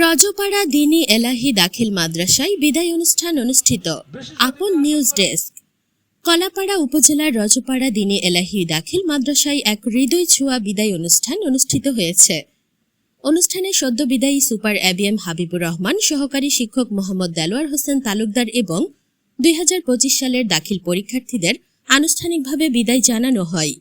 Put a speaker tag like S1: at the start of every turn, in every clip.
S1: রজপাড়া দিনী এলাহি দাখিল মাদ্রাসায় বিদায় অনুষ্ঠান অনুষ্ঠিত। আপন নিউজ ডেস্ক। কলাপাড়া উপজেলার রজপাড়া দিনী এলাহি দাখিল মাদ্রাসায় এক হৃদয় ছোঁয়া বিদায় অনুষ্ঠান অনুষ্ঠিত হয়েছে। অনুষ্ঠানে সদ্য বিদায়ী সুপার এবিএম হাবিবুর রহমান সহকারী শিক্ষক মোহাম্মদ দেলোয়ার হোসেন তালুকদার এবং দুই হাজার পঁচিশ সালের দাখিল পরীক্ষার্থীদের আনুষ্ঠানিকভাবে বিদায় জানানো হয়।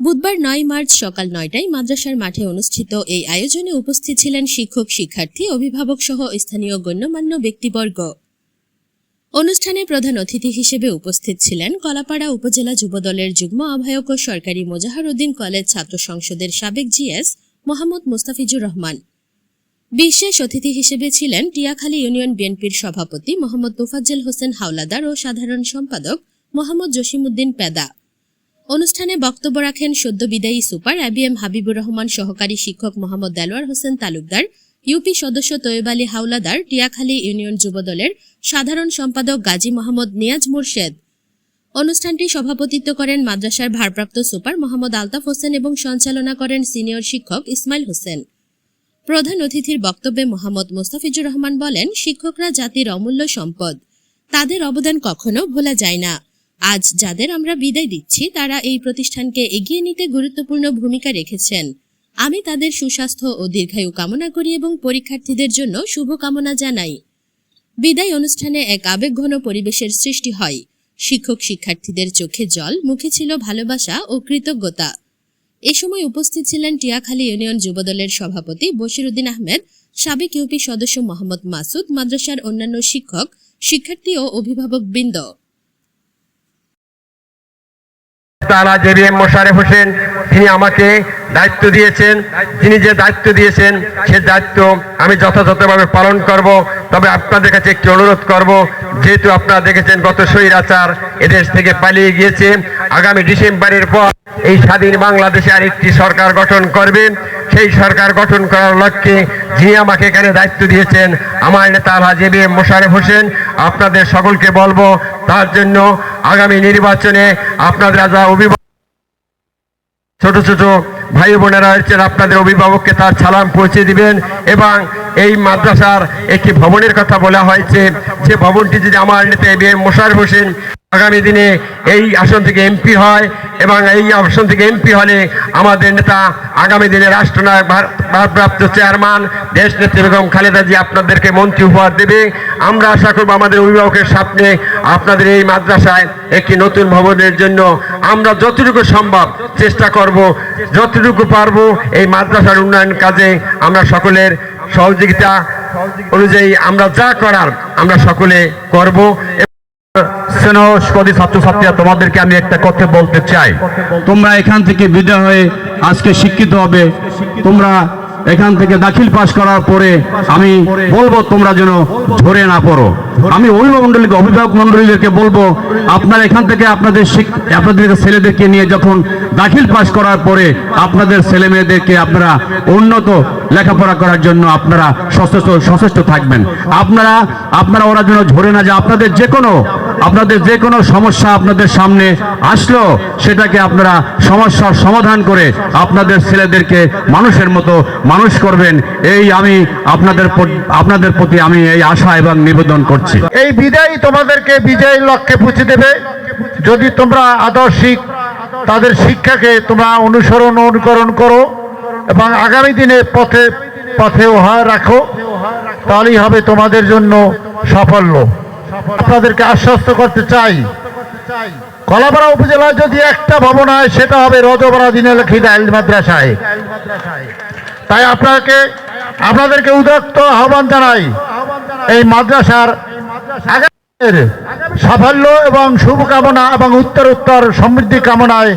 S1: বুধবার নয় মার্চ সকাল নয়টায় মাদ্রাসার মাঠে অনুষ্ঠিত এই আয়োজনে উপস্থিত ছিলেন শিক্ষক, শিক্ষার্থী, অভিভাবক সহ স্থানীয় গণ্যমান্য ব্যক্তিবর্গ। অনুষ্ঠানে প্রধান অতিথি হিসেবে উপস্থিত ছিলেন কলাপাড়া উপজেলা যুবদলের যুগ্ম আহ্বায়ক ও সরকারি মোজাহার উদ্দিন কলেজ ছাত্র সংসদের সাবেক জিএস মোহাম্মদ মুস্তাফিজুর রহমান। বিশেষ অতিথি হিসেবে ছিলেন টিয়াখালী ইউনিয়ন বিএনপির সভাপতি মোহাম্মদ তোফাজ্জেল হোসেন হাওলাদার ও সাধারণ সম্পাদক মোহাম্মদ জসিমউদ্দিন পেদা। অনুষ্ঠানে বক্তব্য রাখেন সদ্য বিদায়ী সুপার এবিএম হাবিবুর রহমান, সহকারী শিক্ষক মোহাম্মদ দেলোয়ার হোসেন তালুকদার, ইউপি সদস্য তৈয়ব আলী হাওলাদার, টিয়াখালী ইউনিয়ন যুবদলের সাধারণ সম্পাদক গাজী মোহাম্মদ নিয়াজ মুর্শেদ। অনুষ্ঠানটি সভাপতিত্ব করেন মাদ্রাসার ভারপ্রাপ্ত সুপার মোহাম্মদ আলতাফ হোসেন এবং সঞ্চালনা করেন সিনিয়র শিক্ষক ইসমাইল হোসেন। প্রধান অতিথির বক্তব্যে মোহাম্মদ মোস্তাফিজুর রহমান বলেন, শিক্ষকরা জাতির অমূল্য সম্পদ। তাদের অবদান কখনো ভোলা যায় না। আজ যাদের আমরা বিদায় দিচ্ছি, তারা এই প্রতিষ্ঠানকে এগিয়ে নিতে গুরুত্বপূর্ণ ভূমিকা রেখেছেন। আমি তাদের সুস্বাস্থ্য ও দীর্ঘায়ু কামনা করি এবং পরীক্ষার্থীদের জন্য শুভকামনা জানাই। বিদায় অনুষ্ঠানে এক আবেগঘন পরিবেশের সৃষ্টি হয়। শিক্ষক শিক্ষার্থীদের চোখে জল, মুখে ছিল ভালোবাসা ও কৃতজ্ঞতা। এ সময় উপস্থিত ছিলেন টিয়াখালী ইউনিয়ন যুবদলের সভাপতি বশিরউদ্দিন আহমেদ, সাবেক ইউপি সদস্য মোহাম্মদ মাসুদ, মাদ্রাসার অন্যান্য শিক্ষক, শিক্ষার্থী ও অভিভাবক বৃন্দ
S2: তালা জেবিএম মোশারেফ হোসেন, তিনি আমাকে দায়িত্ব দিয়েছেন। তিনি যে দায়িত্ব দিয়েছেন, সে দায়িত্ব আমি যথাযথভাবে পালন করব। তবে আপনাদের কাছে একটি অনুরোধ করব, যেহেতু আপনারা দেখেছেন গত স্বৈরাচার এদেশ থেকে পালিয়ে গিয়েছে, আগামী ডিসেম্বরের পর এই স্বাধীন বাংলাদেশে আরেকটি সরকার গঠন করবে। সেই সরকার গঠন করার লক্ষ্যে যিনি আমাকে এখানে দায়িত্ব দিয়েছেন, আমার নেতা Alhaj A B M Mosharef Hossain, আপনাদের সকলকে বলব তার জন্য আগামী নির্বাচনে আপনাদের যা অভিভাবক ছোট ছোট ভাই বোনেরা রয়েছেন আপনাদের অভিভাবককে তার সালাম পৌঁছে দিবেন এবং এই মাদ্রাসার একটি ভবনের কথা বলা হয়েছে। যে ভবনটি যদি আমার নেতা এম মোশারফ হোসেন আগামী দিনে এই আসন থেকে এমপি হয় এবং এই আসন থেকে এমপি হলে আমাদের নেতা আগামী দিনে রাষ্ট্রনায়ক ভারপ্রাপ্ত চেয়ারম্যান দেশ নেত্রী বেগম খালেদা জি আপনাদেরকে মন্ত্রী উপহার দেবে। আমরা আশা করব আমাদের অভিভাবকের সামনে আপনাদের এই মাদ্রাসায় একটি নতুন ভবনের জন্য আমরা যতটুকু সম্ভব চেষ্টা করব, যতটুকু পারব এই মাদ্রাসার উন্নয়ন কাজে আমরা সকলের সহযোগিতা অনুযায়ী আমরা যা করার আমরা সকলে করব।
S3: স্নেহস্পদী ছাত্রছাত্রীরা, তোমাদেরকে আমি একটা কথা বলতে চাই। তোমরা এখান থেকে বিদায় হয়ে আজকে শিক্ষিত হবে। তোমরা এখান থেকে দাখিল পাশ করার পরে আমি বলব তোমরা যেন না পড়ো। আমি অভিভাবক অভিভাবক মন্ডলীদেরকে বলব এখান থেকে আপনাদের আপনাদের ছেলেদেরকে নিয়ে যখন দাখিল পাশ করার পরে আপনাদের ছেলে মেয়েদেরকে আপনারা উন্নত লেখাপড়া করার জন্য আপনারা সচেষ্ট সচেষ্ট থাকবেন। আপনারা আপনারা ওরা যেন ঝরে না যে আপনাদের যে কোনো আপনাদের যে কোনো সমস্যা আপনাদের সামনে আসলো, সেটাকে আপনারা সমস্যার সমাধান করে আপনাদের ছেলেদেরকে মানুষের মতো মানুষ করবেন। এই আমি আপনাদের আপনাদের প্রতি আমি এই আশা এবং নিবেদন করছি।
S4: এই বিদায় তোমাদেরকে বিজয়ের লক্ষ্যে পৌঁছে দেবে। যদি তোমরা আদর্শিক তাদের শিক্ষাকে তোমরা অনুসরণ অনুকরণ করো এবং আগামী দিনে পথে পথে উহা রাখো, তাহলেই হবে তোমাদের জন্য সাফল্য। আপনাদেরকে আশ্বস্ত করতে চাই। কলাপাড়া উপজেলায় যদি একটা ভবন হয়, সেটা হবে রজপাড়া দিনে লেখিত আইল মাদ্রাসায়। তাই আপনাকে, আপনাদেরকে উদাত্ত আহ্বান জানাই, এই মাদ্রাসার সাফল্য এবং শুভকামনা এবং উত্তর উত্তর সমৃদ্ধি কামনায়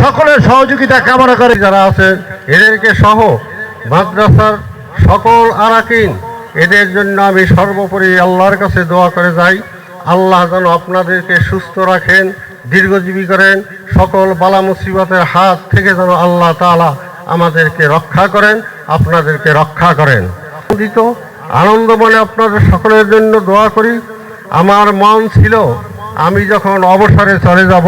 S4: সকলের সহযোগিতা কামনা করে
S2: যারা আছে, এদেরকে সহ মাদ্রাসার সকল আরাকিন এদের জন্য আমি সর্বোপরি আল্লাহর কাছে দোয়া করে যাই। আল্লাহ যেন আপনাদেরকে সুস্থ রাখেন, দীর্ঘজীবী করেন, সকল বালা মুসিবতের হাত থেকে যেন আল্লাহ তাআলা আমাদেরকে রক্ষা করেন, আপনাদেরকে রক্ষা করেন। আনন্দিত, আনন্দ মনে আপনাদের সকলের জন্য দোয়া করি। আমার মন ছিল, আমি যখন অবসরে চলে যাব,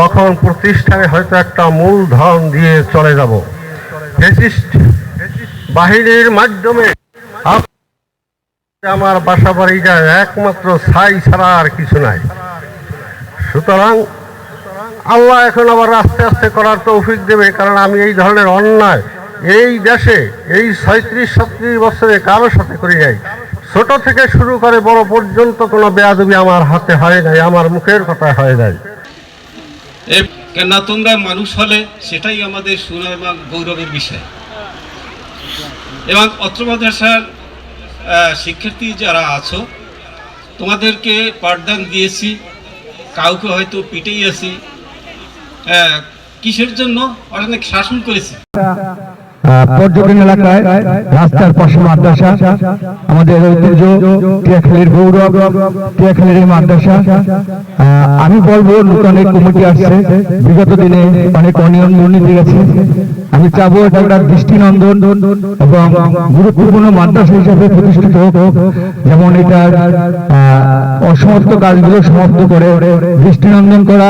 S2: তখন প্রতিষ্ঠানে হয়তো একটা মূলধন দিয়ে চলে যাব।
S5: বাহিনীর মাধ্যমে আমার বাসা বাড়িটা একমাত্র ছাই ছাড়া আর কিছু নাই। সুতরাং আল্লাহ এখন আবার আস্তে আস্তে করার তৌফিক দেবে, কারণ আমি এই ধরনের অন্যায় এই দেশে এই ছয়ত্রিশ ছত্রিশ বছরে কারোর সাথে করি নাই। ছোট থেকে শুরু করে বড় পর্যন্ত কোনো বেয়াদবি আমার হাতে হয় নাই, আমার মুখের কথা হয় নাই।
S6: কেননা মানুষ হলে সেটাই আমাদের সুনাম গৌরবের বিষয়। এবং অত্র মাদ্রাসার শিক্ষার্থী যারা আছো, তোমাদেরকে পাঠদান দিয়েছি। কাউকে হয়তো পিটেই আছি কিসের জন্য? অনেক শাসন করেছি।
S7: পর্যটন এলাকায় রাস্তার পাশে মাদ্রাসা, আমাদের ঐতিহ্য, টিয়াখালীর গৌরব, টিয়াখালীর মাদ্রাসা। আমি বলব, নতুন কমিটি আসছে। বিগত দিনে অনেক অনিয়ম দুর্নীতি গেছে। আমি চাবো এটা একটা দৃষ্টিনন্দন এবং গুরুত্বপূর্ণ মাদ্রাসা হিসেবে প্রতিষ্ঠিত হোক। যেমন এটা অসমাপ্ত কাজগুলো সমাপ্ত করে দৃষ্টিনন্দন করা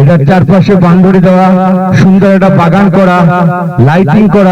S7: এটার চারপাশে বান্ধরি দেওয়া, সুন্দর একটা বাগান করা লাইটিং করা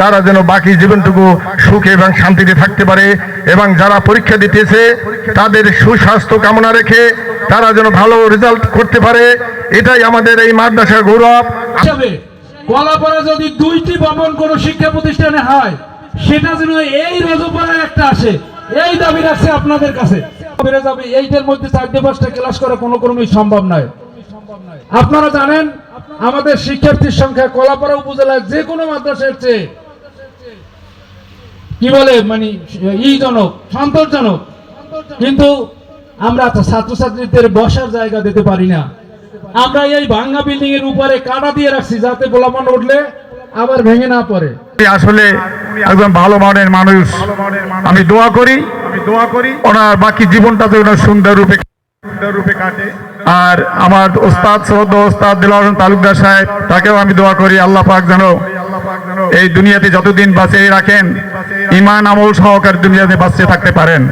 S8: তারা যেন বাকি জীবনটুকু সুখে এবং শান্তিতে থাকতে পারে এবং যারা পরীক্ষা দিতেছে, তাদের সুস্বাস্থ্য কামনা রেখে তারা যেন ভালো রেজাল্ট করতে পারে। এটাই আমাদের এই মাদ্রাসার গৌরব।
S9: কলাপাড়া যদি দুইটি ভবন কোনো শিক্ষা প্রতিষ্ঠানে হয়, সেটা যেন এই রজপাড়ায় একটা আসে। এই দাবি রাখছে আপনাদের কাছে। বেড়ে যাবে, এইটার মধ্যে চারটে পাঁচটা ক্লাস করা কোনো ক্রমেই সম্ভব নয়। আপনারা জানেন, আমাদের শিক্ষার্থীর সংখ্যা কলাপাড়া উপজেলার যে কোনো মাদ্রাসার চেয়ে কি বলে মানে ইজনক সন্তোষজনক কিন্তু আমরা ছাত্রছাত্রীদের বসার জায়গা দিতে পারি না। আমরা এই ভাঙ্গা বিল্ডিং এর উপরে কাটা দিয়ে রাখছি যাতে গোলাপান উঠলে আবার ভেঙে না পড়ে।
S8: আসলে একজন ভালো মানের মানুষ। আমি দোয়া করি আমি দোয়া করি ওনার বাকি জীবনটাতে ওনার সুন্দর রূপে সুন্দর রূপে কাটে। আর আমার ওস্তাদ সৌদ ওস্তাদ দিলার তালুকদার সাহেব, তাকেও আমি দোয়া করি, আল্লাহ পাক যেন এই দুনিয়াতে যতদিন বাঁচিয়ে রাখেন ইমান আমল সহকারে দুনিয়াতে বাঁচিয়ে থাকতে পারেন।